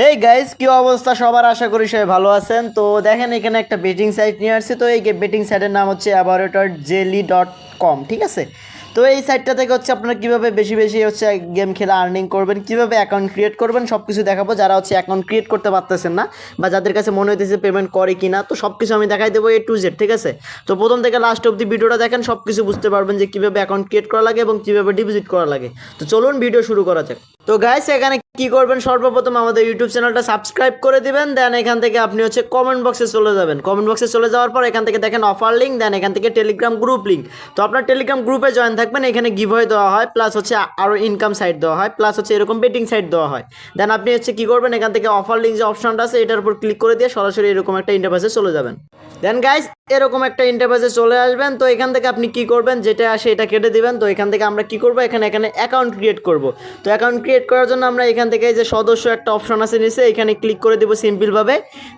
এই গাইস কি অবস্থা? সবার আশা করি সবাই ভালো আছেন। তো দেখেন, এখানে একটা বেটিং সাইট নিয়ে আসছে। তো এই বেটিং সাইটের নাম হচ্ছে অ্যাবারেটর জেলি ডট কম ঠিক আছে? তো এই সাইটটা থেকে হচ্ছে আপনারা কীভাবে বেশি বেশি হচ্ছে গেম খেলে আর্নিং করবেন, কীভাবে অ্যাকাউন্ট ক্রিয়েট করবেন সব কিছু দেখাবো। যারা হচ্ছে অ্যাকাউন্ট ক্রিয়েট করতে পারতেছেন না বা যাদের কাছে মনে হইতেছে পেমেন্ট করে কি না তো সব কিছু আমি দেখাই দেবো এ টু জেড ঠিক আছে? তো প্রথম থেকে লাস্ট অব্দি ভিডিওটা দেখেন সব কিছু বুঝতে পারবেন যে কীভাবে অ্যাকাউন্ট ক্রিয়েট করা লাগে এবং কীভাবে ডিপোজিট করা লাগে। তো চলুন ভিডিও শুরু করা যাক। তো গাইস এখানে কি করবেন? সর্বপ্রথম আমাদের ইউটিউব চ্যানেলটা সাবস্ক্রাইব করে দিবেন দেন এখান থেকে আপনি হচ্ছে কমেন্ট বক্সে চলে যাবেন। কমেন্ট বক্সে চলে যাওয়ার পর এখান থেকে দেখেন অফার লিঙ্ক দেন এখান থেকে টেলিগ্রাম গ্রুপ লিঙ্ক তো আপনার টেলিগ্রাম গ্রুপে জয়েন থাকবেন, এখানে গিভওয়ে দেওয়া হয় প্লাস হচ্ছে আরও ইনকাম সাইট দেওয়া হয় প্লাস হচ্ছে এরকম বেটিং সাইট দেওয়া হয়। দেন আপনি হচ্ছে কি করবেন, এখান থেকে অফার লিঙ্ক যে অপশনটা আছে, এটার উপর ক্লিক করে দিয়ে সরাসরি এরকম একটা ইন্টারফেসে চলে যাবেন। দেন গাইস এরকম একটা ইন্টারফেসে চলে আসবেন, তো এখান থেকে আপনি কি করবেন, যেটা আসে এটা কেটে দিবেন। তো এখান থেকে আমরা কি করব? এখানে এখানে অ্যাকাউন্ট ক্রিয়েট করব। তো অ্যাকাউন্ট ক্রিয়েট করার জন্য আমরা এখান থেকে যে সদস্য একটা অপশন আছে নিচে, এখানে ক্লিক করে দেবো সিম্পলভাবে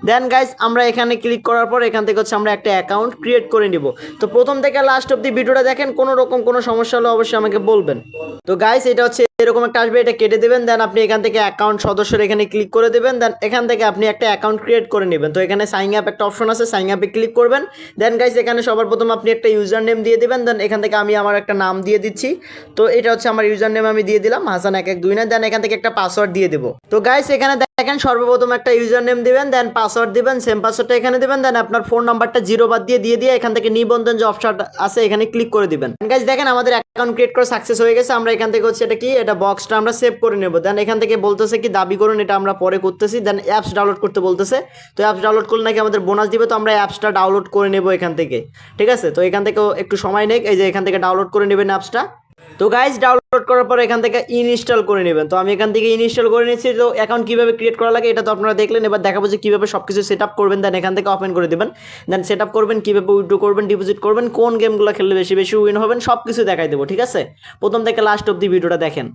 দেন গাইজ আমরা এখানে ক্লিক করার পর এখান থেকে হচ্ছে আমরা একটা অ্যাকাউন্ট ক্রিয়েট করে নিব। তো প্রথম থেকে লাস্ট অব্দি ভিডিওটা দেখেন, কোনো রকম কোনো সমস্যা হলে অবশ্যই আমাকে বলবেন। তো গাইজ এটা হচ্ছে এরকম একটা আসবে, এটা কেটে দেবেন দেন আপনি এখান থেকে অ্যাকাউন্ট সদস্যের এখানে ক্লিক করে দেবেন দেন এখান থেকে আপনি একটা অ্যাকাউন্ট ক্রিয়েট করে নেবেন। তো এখানে সাইন আপ একটা অপশন আছে সাইন আপে ক্লিক করবেন দেন গাইজ এখানে সবার প্রথম আপনি একটা ইউজার নেম দিয়ে দেবেন দেন এখান থেকে আমি আমার একটা নাম দিয়ে দিচ্ছি। তো এটা হচ্ছে আমার ইউজার নেম আমি দিয়ে দিলাম, হাসান এক এক দুই না দেন এখান থেকে একটা পাসওয়ার্ড দিয়ে দেবো। তো গাইজ এখানে দেখেন, সর্বপ্রথম একটা ইউজার নেম দিবেন দেন পাসওয়ার্ড দিবেন সেম পাসওয়ার্ডটা এখানে দিবেন দেন আপনার ফোন নাম্বারটা জিরো বাদ দিয়ে দিয়ে দিয়ে এখান থেকে নিবন্ধন যে অপশন আছে, এখানে ক্লিক করে দিবেন। গাইস দেখেন, আমাদের অ্যাকাউন্ট ক্রিয়েট করে সাকসেস হয়ে গেছে, আমরা এখান থেকে হচ্ছে এটা কি, এটা বক্সটা আমরা সেভ করে নেব। দেন এখান থেকে বলতেছে কি, দাবি করুন, এটা আমরা পরে করতেছি দেন অ্যাপস ডাউনলোড করতে বলতেছে। তো অ্যাপস ডাউনলোড করলে নাকি আমাদের বোনাস দিবে, তো আমরা অ্যাপসটা ডাউনলোড করে নেব এখান থেকে। ঠিক আছে? তো এখান থেকেও একটু সময় নেই এই যে এখান থেকে ডাউনলোড করে নেবেন অ্যাপসটা তো গাইজ ডাউনলোড করার পর এখান থেকে ইনস্টল করে নেবেন। তো আমি এখান থেকে ইনস্টল করে নিয়েছি, তো অ্যাকাউন্ট কীভাবে ক্রিয়েট করা লাগে এটা তো আপনারা দেখলেন। এবার দেখাবো যে কীভাবে সব কিছু সেট আপ করবেন দেন এখান থেকে ওপেন করে দেবেন। দেন সেট আপ করবেন, কীভাবে উইড্রো করবেন ডিপোজিট করবেন, কোন গেমগুলো খেললে বেশি বেশি উইন হবেন সব কিছু দেখাই দেবো, ঠিক আছে? প্রথম থেকে লাস্ট অব্দি ভিডিওটা দেখেন।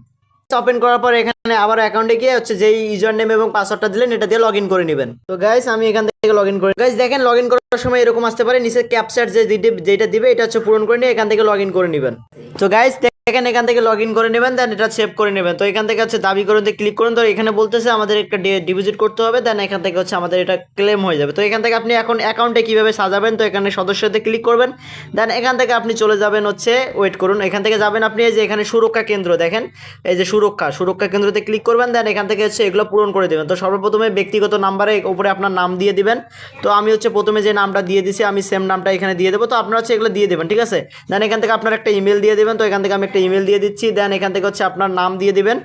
ওপেন করার পর এখানে আবার অ্যাকাউন্টে গিয়ে হচ্ছে যেই ইউজার নেম এবং পাসওয়ার্ডটা দিলেন, এটা দিয়ে লগ ইন করে নেবেন। তো গাইস আমি এখান থেকে লগ ইন করে গাইস দেখেন লগ ইন করার সময় এরকম আসতে পারে, নিচে ক্যাপচার যে যেটা দিবে, এটা হচ্ছে পূরণ করে নিয়ে এখান থেকে লগ ইন করে নেবেন। তো গাইস দেখেন এখান থেকে লগ ইন করে নেবেন দেন এটা সেভ করে নেবেন। তো এখান থেকে হচ্ছে দাবি করুন ক্লিক করুন। তো এখানে বলতেছে আমাদের একটা ডিপোজিট করতে হবে দেন এখান থেকে হচ্ছে আমাদের এটা ক্লেম হয়ে যাবে। তো এখান থেকে আপনি এখন অ্যাকাউন্টে কীভাবে সাজাবেন, তো এখানে সদস্যতে ক্লিক করবেন। দেন এখান থেকে আপনি চলে যাবেন হচ্ছে ওয়েট করুন। এখান থেকে যাবেন আপনি এই যে এখানে সুরক্ষা কেন্দ্র দেখেন, এই যে সুরক্ষা সুরক্ষা কেন্দ্রতে ক্লিক করবেন দেন এখান থেকে হচ্ছে এগুলো পূরণ করে দেবেন। তো সর্বপ্রথমে ব্যক্তিগত নাম্বারে উপরে আপনার নাম দিয়ে দিবেন। তো আমি হচ্ছে প্রথমে যে নামটা দিয়ে দিছি, আমি সেম নামটা এখানে দিয়ে দেবো। তো আপনারা হচ্ছে এগুলো দিয়ে দেবেন, ঠিক আছে? দেন এখান থেকে আপনার একটা ইমেল দিয়ে দেবেন। তো এখান থেকে আমি একটা ইমেল দিয়ে দিচ্ছি দেন এখান থেকে হচ্ছে আপনার নাম দিয়ে দিবেন।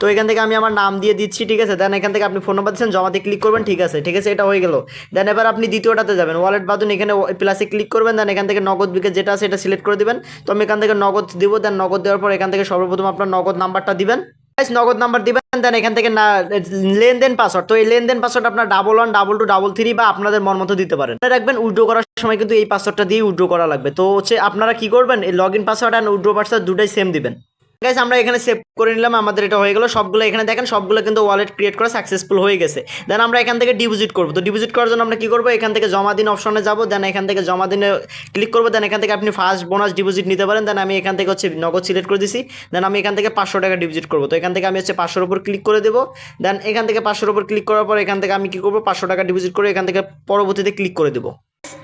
তো এখান থেকে আমি আমার নাম দিয়ে দিচ্ছি, ঠিক আছে? দেন এখান থেকে আপনি ফোন নাম্বার দিচ্ছেন, জমাতে ক্লিক করবেন, ঠিক আছে? ঠিক আছে, এটা হয়ে গেল। দেন এবার আপনি দ্বিতীয়টাতে যাবেন। ওয়ালেট বাদুন এখানে প্লাসে ক্লিক করবেন দেন এখান থেকে নগদ বিকে যেটা আছে এটা সিলেক্ট করে দেবেন। তো আমি এখান থেকে নগদ দিব দেন নগদ দেওয়ার পর এখান থেকে সর্বপ্রথম আপনার নগদ নাম্বারটা দিবেন। নগদ নাম্বার দিবেন। দেন এখান থেকে না, লেনদেন পাসওয়ার্ড তো এই লেনদেন পাসওয়ার্ড আপনার double one double two double three বা আপনাদের মন মতো দিতে পারেন। রাখবেন উইড্রো করার সময় কিন্তু এই পাসওয়ার্ডটা দিয়ে উইড্রো করা লাগবে। তো হচ্ছে আপনারা কি করবেন, এই log in password and withdraw password দুটাই সেম দিবেন। গাইস আমরা এখানে সেভ করে নিলাম আমাদের এটা হয়ে গেল সবগুলো এখানে দেখেন সবগুলো কিন্তু ওয়ালেট ক্রিয়েট করা সাকসেসফুল হয়ে গেছে দেন আমরা এখান থেকে ডিপোজিট করব তো ডিপোজিট করার জন্য আমরা কি করব এখান থেকে জমা দিন অপশনে যাব দেন এখান থেকে জমা দিনে ক্লিক করব দেন এখান থেকে আপনি ফার্স্ট বোনাস ডিপোজিট নিতে পারেন দেন আমি এখান থেকে হচ্ছে নগদ সিলেক্ট করে দিছি দেন আমি এখান থেকে পাঁচশো টাকা ডিপোজিট করব তো এখান থেকে আমি হচ্ছে পাঁচশোর উপর ক্লিক করে দেবো দেন এখান থেকে পাঁচশোর উপর ক্লিক করার পর এখান থেকে আমি কি করব পাঁচশো টাকা ডিপোজিট করে এখান থেকে পরবর্তীতে ক্লিক করে দেবো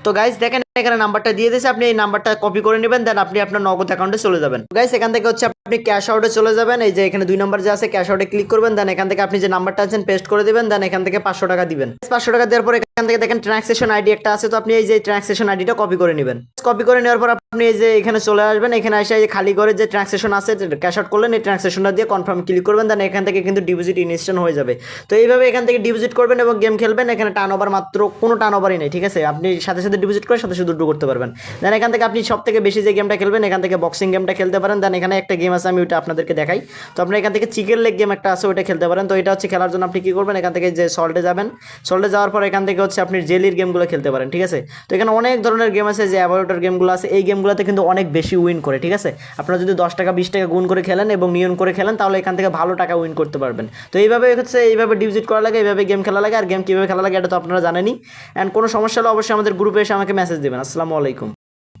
তো গাইস দেখেন এখানে নাম্বারটা দিয়ে দিয়েছে, আপনি এই নাম্বারটা কপি করে নেবেন দেন আপনি আপনার নগদ অ্যাকাউন্টে চলে যাবেন। গাইস এখান থেকে হচ্ছে আপনি ক্যাশ আউটে চলে যাবেন, এই যে এখানে দুই নাম্বার যে আছে ক্যাশ আউটে ক্লিক করবেন দেন এখান থেকে আপনি যে নাম্বারটা আছেন পেস্ট করে দিবেন দেন এখান থেকে পাঁচশো টাকা দিবেন। পাঁচশো টাকা দেওয়ার পর এখান থেকে দেখেন ট্রান্সাকশন আইডি একটা আছে, তো আপনি এই যে ট্রান্সাকশন আইডিটা কপি করে নেবেন। কপি করে নেওয়ার পর আপনি এই যে এখানে চলে আসবেন, এখানে এসে এই যে খালি করে যে ট্রান্সাকশন আছে ক্যাশ আউট করলেন, এই ট্রান্সাকশনটা দিয়ে কনফার্ম ক্লিক করবেন দেন এখান থেকে কিন্তু ডিপোজিট ইনস্ট্যান্ট হয়ে যাবে। তো এইভাবে এখান থেকে ডিপোজিট করবেন এবং গেম খেলবেন, এখানে টার্ন ওভার মাত্র কোনো টার্ন ওভারই নেই, ঠিক আছে? আপনি সাথে সাথে ডিপোজিট করে, সাথে সাথে উইথড্র করতে পারবেন। দেন এখান থেকে আপনি সব থেকে বেশি যে গেমটা খেলবেন, এখান থেকে বক্সিং গেমটা খেলতে পারেন। দেন এখানে একটা গেম আছে, আমি ওইটা আপনাদেরকে দেখাই। তো আপনি এখান থেকে চিকেন লেগ গেম একটা আছে, ওইটা খেলতে পারেন। তো এটা হচ্ছে খেলার জন্য আপনি কী করবেন, এখান থেকে যে সল্টে যাবেন। সল্টে যাওয়ার পর এখান থেকে হচ্ছে আপনি জেলির গেমগুলো খেলতে পারেন, ঠিক আছে? তো এখানে অনেক ধরনের গেম আছে, যে অ্যাভয়েটার গেমগুলো আছে। এই গেমগুলোতে কিন্তু অনেক বেশি উইন করে, ঠিক আছে? আপনারা যদি দশ টাকা, বিশ টাকা গুণ করে খেলেন এবং নিয়ন করে খেলেন, তাহলে এখান থেকে ভালো টাকা উইন করতে পারবেন। তো এইভাবে হচ্ছে, এইভাবে ডিপোজিট করা লাগে, এইভাবে গেম খেলা লাগে। আর গেম কীভাবে খেলা লাগে, এটা তো আপনারা জানেনই। অ্যান্ড কোনো সমস্যা হলে অবশ্যই আমাদের গ্রুপে এসে আমাকে মেসেজ দেবেন। আসসালামু আলাইকুম।